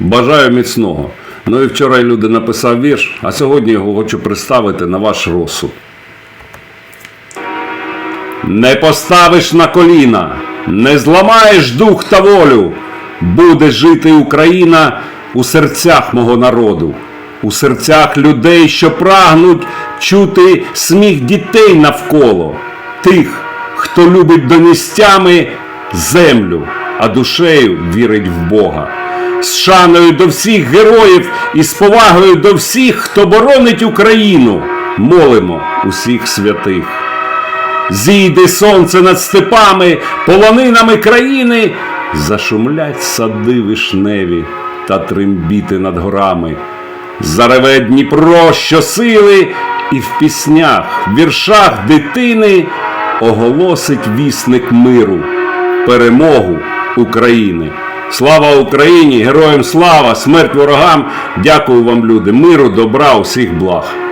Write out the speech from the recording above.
Бажаю міцного. Ну і вчора люди написав вірш, а сьогодні його хочу представити на ваш розсуд. Не поставиш на коліна, не зламаєш дух та волю, буде жити Україна у серцях мого народу, у серцях людей, що прагнуть чути сміх дітей навколо, тих, хто любить донестями землю, а душею вірить в Бога. З шаною до всіх героїв і з повагою до всіх, хто боронить Україну, молимо усіх святих. Зійде сонце над степами, полонинами країни, зашумлять сади вишневі та трембіти над горами. Зареве Дніпро щосили, і в піснях, в віршах дитини оголосить вісник миру, перемогу України. Слава Україні! Героям слава! Смерть ворогам! Дякую вам, люди! Миру, добра, усіх благ!